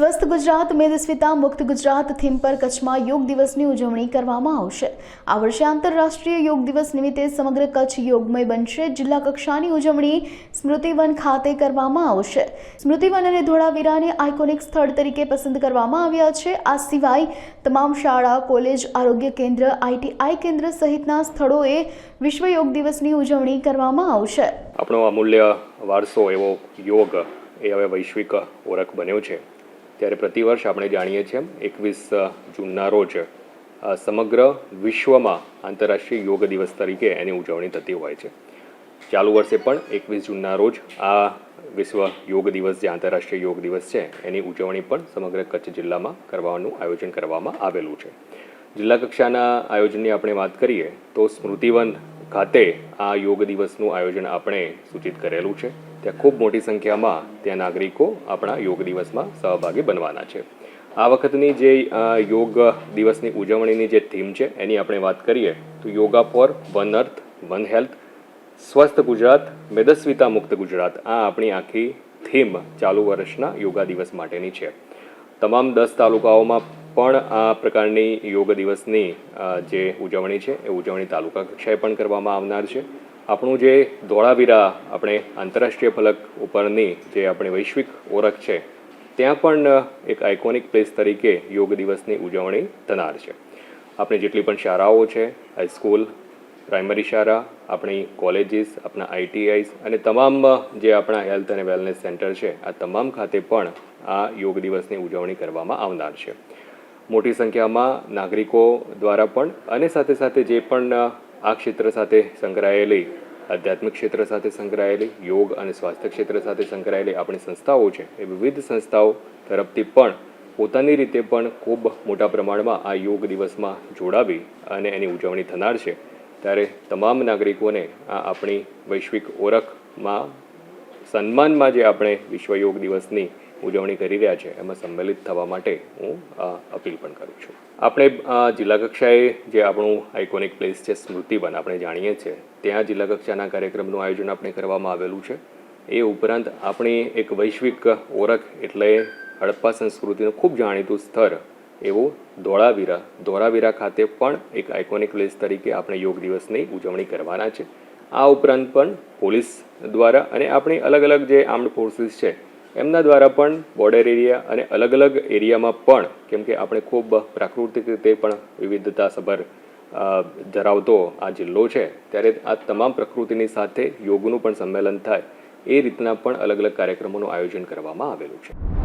સ્વસ્થ ગુજરાત, મેદસ્વીતા મુક્ત ગુજરાત થીમ પર કચ્છમાં યોગ દિવસની ઉજવણી કરવામાં આવશે. આ વર્ષે આંતરરાષ્ટ્રીય યોગ દિવસ નિમિત્તે સમગ્ર કચ્છ યોગમય બનશે. જિલ્લા કક્ષાની ઉજવણી સ્મૃતિવન ખાતે કરવામાં આવશે. સ્મૃતિવન અને ધોળાવીરાને આઇકોનિક સ્થળ તરીકે પસંદ કરવામાં આવ્યા છે. આ સિવાય તમામ શાળા, કોલેજ, આરોગ્ય કેન્દ્ર આઈટીઆઈ કેન્દ્ર સહિતના સ્થળોએ વિશ્વ યોગ દિવસની ઉજવણી કરવામાં આવશે. આપણો અમૂલ્ય વારસો એવો યોગ એ હવે વૈશ્વિક ઓળખ બન્યો છે. ત્યારે પ્રતિવર્ષ આપણે જાણીએ છીએ એકવીસ જૂનના રોજ સમગ્ર વિશ્વમાં આંતરરાષ્ટ્રીય યોગ દિવસ તરીકે એની ઉજવણી થતી હોય છે. ચાલુ વર્ષે પણ એકવીસ જૂનના રોજ આ વિશ્વ યોગ દિવસ, જે આંતરરાષ્ટ્રીય યોગ દિવસ છે, એની ઉજવણી પણ સમગ્ર કચ્છ જિલ્લામાં કરવાનું આયોજન કરવામાં આવેલું છે. જિલ્લા કક્ષાના આયોજનની આપણે વાત કરીએ તો સ્મૃતિવન ખાતે આ યોગ દિવસનું આયોજન આપણે સૂચિત કરેલું છે. ત્યાં ખૂબ મોટી સંખ્યામાં ત્યાં નાગરિકો આપણા યોગ દિવસમાં સહભાગી બનવાના છે. આ વખતની જે યોગ દિવસની ઉજવણીની જે થીમ છે, એની આપણે વાત કરીએ, તો yoga for one earth, one health, સ્વસ્થ ગુજરાત, મેદસ્વિતા મુક્ત ગુજરાત, આ આપણી આખી થીમ ચાલુ વર્ષના યોગા દિવસ માટેની છે. તમામ દસ તાલુકાઓમાં પણ આ પ્રકારની યોગ દિવસની જે ઉજવણી છે, એ ઉજવણી તાલુકા કક્ષાએ પણ કરવામાં આવનાર છે. આપણું જે ધોળાવીરા આપણે આંતરરાષ્ટ્રીય ફલક ઉપરની જે આપણી વૈશ્વિક ઓળખ છે, ત્યાં પણ એક આઇકોનિક પ્લેસ તરીકે યોગ દિવસની ઉજવણી થનાર છે. આપણે જેટલી પણ શાળાઓ છે હાઈસ્કૂલ પ્રાઇમરી શાળા, આપણી કોલેજીસ આપણા આઈટીઆઈસ અને તમામ જે આપણા હેલ્થ અને વેલનેસ સેન્ટર છે, આ તમામ ખાતે પણ આ યોગ દિવસની ઉજવણી કરવામાં આવનાર છે. મોટી સંખ્યામાં નાગરિકો દ્વારા પણ અને સાથે સાથે જે પણ આ ક્ષેત્ર સાથે સંકળાયેલી, આધ્યાત્મિક ક્ષેત્ર સાથે સંકળાયેલી, યોગ અને સ્વાસ્થ્ય ક્ષેત્ર સાથે સંકળાયેલી આપણી સંસ્થાઓ છે. એ વિવિધ સંસ્થાઓ તરફથી પણ પોતાની રીતે પણ ખૂબ મોટા પ્રમાણમાં આ યોગ દિવસમાં જોડાવી અને એની ઉજવણી થનાર છે. ત્યારે તમામ નાગરિકોને આ આપણી વૈશ્વિક ઓળખમાં સન્માનમાં જે આપણે વિશ્વ યોગ દિવસની ઉજવણી કરી રહ્યા છે, એમાં સંમેલિત થવા માટે હું અપીલ પણ કરું છું. આપણે જિલ્લા કક્ષાએ જે આપણું આઇકોનિક પ્લેસ છે સ્મૃતિવન આપણે જાણીએ છીએ, ત્યાં જિલ્લા કક્ષાના કાર્યક્રમનું આયોજન આપણે કરવામાં આવેલું છે. એ ઉપરાંત આપણી એક વૈશ્વિક ઓળખ એટલે હડપ્પા સંસ્કૃતિનું ખૂબ જાણીતું સ્થળ એવું ધોળાવીરા. ધોળાવીરા ખાતે પણ એક આઇકોનિક પ્લેસ તરીકે આપણે યોગ દિવસની ઉજવણી કરવાના છે. આ ઉપરાંત પણ પોલીસ દ્વારા અને આપણી અલગ અલગ જે આર્મ્ડ ફોર્સીસ છે, એમના દ્વારા પણ બોર્ડર એરિયા અને અલગ અલગ એરિયામાં પણ, કેમ કે આપણે ખૂબ પ્રાકૃતિક રીતે પણ વિવિધતાસભર ધરાવતો આ જિલ્લો છે, ત્યારે આ તમામ પ્રકૃતિની સાથે યોગનું પણ સંમેલન થાય, એ રીતના પણ અલગ અલગ કાર્યક્રમોનું આયોજન કરવામાં આવેલું છે.